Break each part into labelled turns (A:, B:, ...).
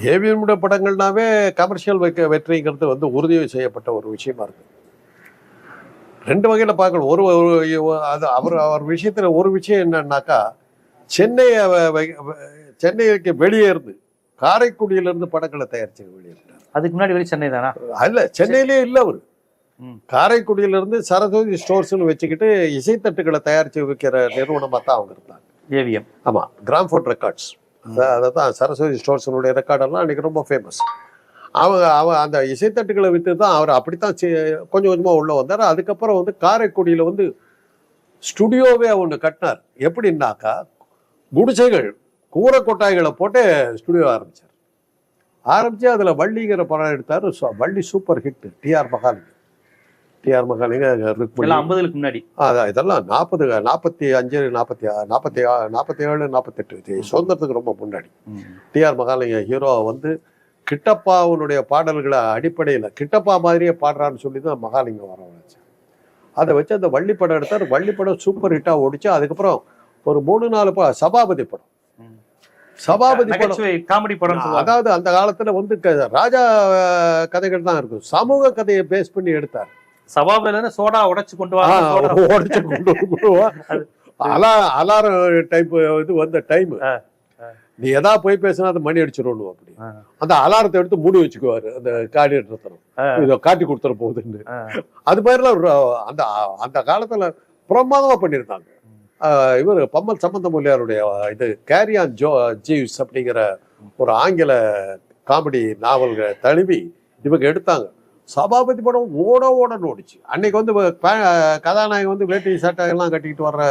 A: ஏவிஎம்முடைய படங்கள்னாவே commercial வைக்க வெற்றிங்கிறது வந்து உறுதி செய்யப்பட்ட ஒரு விஷயமா இருக்கு. ரெண்டு வகையில் பார்க்கணும். ஒரு அது அவர் அவர் விஷயத்தில் ஒரு விஷயம் என்னன்னாக்கா சென்னை அவ- வை- வ- சென்னைக்கு வெளியே இருந்து காரைக்குடியிலிருந்து படங்களை தயாரிச்சு வெளியிட்டார்.
B: அதுக்கு முன்னாடி வரை சென்னை தானா?
A: அல்ல சென்னையிலே இல்லை அவர். காரைக்குடியிலிருந்து சரஸ்வதி ஸ்டோர்ஸ்னு வச்சுக்கிட்டு இசைத்தட்டுகளை தயாரித்து விற்கிற நிறுவனமாக தான் அவங்க இருந்தாங்க.
B: ஏவிஎம்.
A: ஆமாம் கிராம்ஃபோன் ரெக்கார்ட்ஸ் அதை தான் சரஸ்வதி ஸ்டோர்ஸினுடைய ரெக்கார்டெல்லாம் அன்றைக்கி ரொம்ப ஃபேமஸ் அவங்க அவன் அந்த இசைத்தட்டுகளை விற்று தான் அவர் அப்படித்தான் கொஞ்சம் கொஞ்சமாக உள்ளே வந்தார். அதுக்கப்புறம் வந்து காரைக்குடியில் வந்து ஸ்டுடியோவே ஒன்று கட்டினார். எப்படின்னாக்கா குடிசைகள் கூரை கொட்டாய்களை போட்டு ஸ்டுடியோ ஆரம்பிச்சார். ஆரம்பித்து அதில் வள்ளிங்கிற படம் எடுத்தார். சு- Valli super hit T R Mahalinga T R Mahalinga
B: ஐம்பதுக்கு முன்னாடி.
A: அதான் இதெல்லாம் நாற்பது நாற்பத்தி அஞ்சு நாற்பத்தி நாற்பத்தி நாற்பத்தி ஏழு நாற்பத்தெட்டு. சுதந்திரத்துக்கு ரொம்ப முன்னாடி. டிஆர் மகாலிங்க ஹீரோ வந்து கிட்டப்பாவுடைய பாடல்களை அடிப்படையில் கிட்டப்பா மாதிரியே பாடுறான்னு சொல்லி தான் மகாலிங்கம் வர வச்சு அதை வச்சு அந்த வள்ளி படம் எடுத்தார். வள்ளி படம் சூப்பர் ஹிட்டாக ஓடிச்சு. அதுக்கப்புறம் ஒரு மூணு நாலு ப சபாபதி படம். சபாபதி படம்.
B: காமெடி படம்
A: அதாவது அந்த காலத்துல வந்து ராஜா கதைகள் தான் இருக்கும். சமூக கதையை பேஸ் பண்ணி எடுத்தார்.
B: சபாபில சோடா உடைச்சு கொண்டு சோடா.
A: உடைச்சு கொண்டு. அலா அலாரம் டைப் இது வந்த டைம் நீ எதா போய் பேசினா அது மணி அடிச்சிடணும் அப்படி அந்த அலாரத்தை எடுத்து மூடி வச்சுக்குவாரு அந்த காடி எடுத்துறோம்
B: ஆ.
A: இதை காட்டி கொடுத்துற போகுதுன்னு. அது மாதிரிலாம் அந்த அந்த காலத்துல பிரமாதமா பண்ணியிருந்தாங்க இவர் பம்மல் சம்பந்தமூலியாருடைய இது கேரியான் ஜோ ஜீவ்ஸ் அப்படிங்கிற ஒரு ஆங்கில காமெடி நாவல்களை தழுவி இவங்க எடுத்தாங்க சபாபதி படம் ஓட ஓடன்னு ஓடிச்சு அன்னைக்கு வந்து கதாநாயகன் வந்து வேட்டி சட்டை எல்லாம் கட்டிக்கிட்டு வர்ற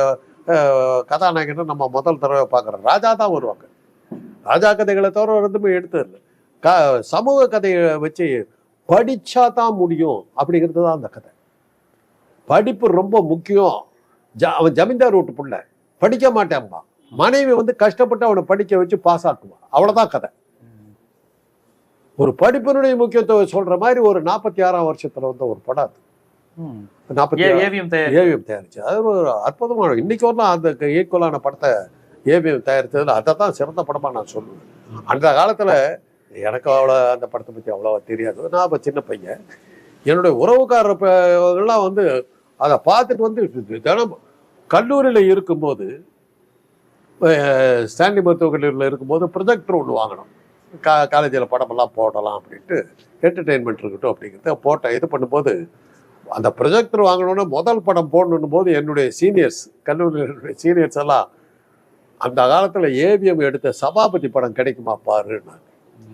A: கதாநாயகன் நம்ம முதல் தடவை பார்க்குறோம். ராஜா தான் வருவாங்க. ராஜா கதைகளை தவிர எதுவுமே எடுத்தது க சமூக கதையை வச்சு படிச்சா தான் முடியும் அப்படிங்கிறது தான் அந்த கதை. படிப்பு ரொம்ப முக்கியம். ஜ அவன் ஜமீன்தார் வீட்டு பிள்ளை. படிக்க மாட்டேன்பா. மனைவி வந்து கஷ்டப்பட்டு அவனை படிக்க வச்சு பாஸ் ஆக்குவான் அவ்வளோதான் கதை. ஒரு படிப்பினுடைய முக்கியத்துவம் சொல்ற மாதிரி ஒரு நாற்பத்தி ஆறாம் வருஷத்துல வந்த ஒரு படம் அது. நாற்பத்தி
B: ஏவிஎம்
A: ஏவிஎம் தயாரிச்சு அது ஒரு அற்புதமான இன்னைக்கு வரலாம் அந்த ஈக்குவலான படத்தை ஏவிஎம் தயாரித்ததுல அதை தான் சிறந்த படமா நான் சொல்லுவேன். அந்த காலத்துல எனக்கு அவ்வளோ அந்த படத்தை பற்றி அவ்வளோவா தெரியாது. நான் அப்போ சின்ன பையன். என்னுடைய உறவுக்காரர் எல்லாம் வந்து அதை பார்த்துட்டு வந்து தினம் கல்லூரியில் இருக்கும்போது ஸ்டான்லி மருத்துவக் கல்லூரியில் இருக்கும்போது ப்ரொஜெக்டர் ஒன்று வாங்கணும் கா காலேஜில் படமெல்லாம் போடலாம் அப்படின்ட்டு என்டர்டெயின்மெண்ட் இருக்கட்டும் அப்படிங்கிறத போட்டேன் இது பண்ணும்போது அந்த ப்ரொஜெக்டர் வாங்கணும்னு முதல் படம் போடணும் போது என்னுடைய சீனியர்ஸ் கல்லூரியினுடைய சீனியர்ஸ் எல்லாம் அந்த காலத்தில் ஏவிஎம் எடுத்த சபாபதி படம் கிடைக்குமா பாருன்னாங்க.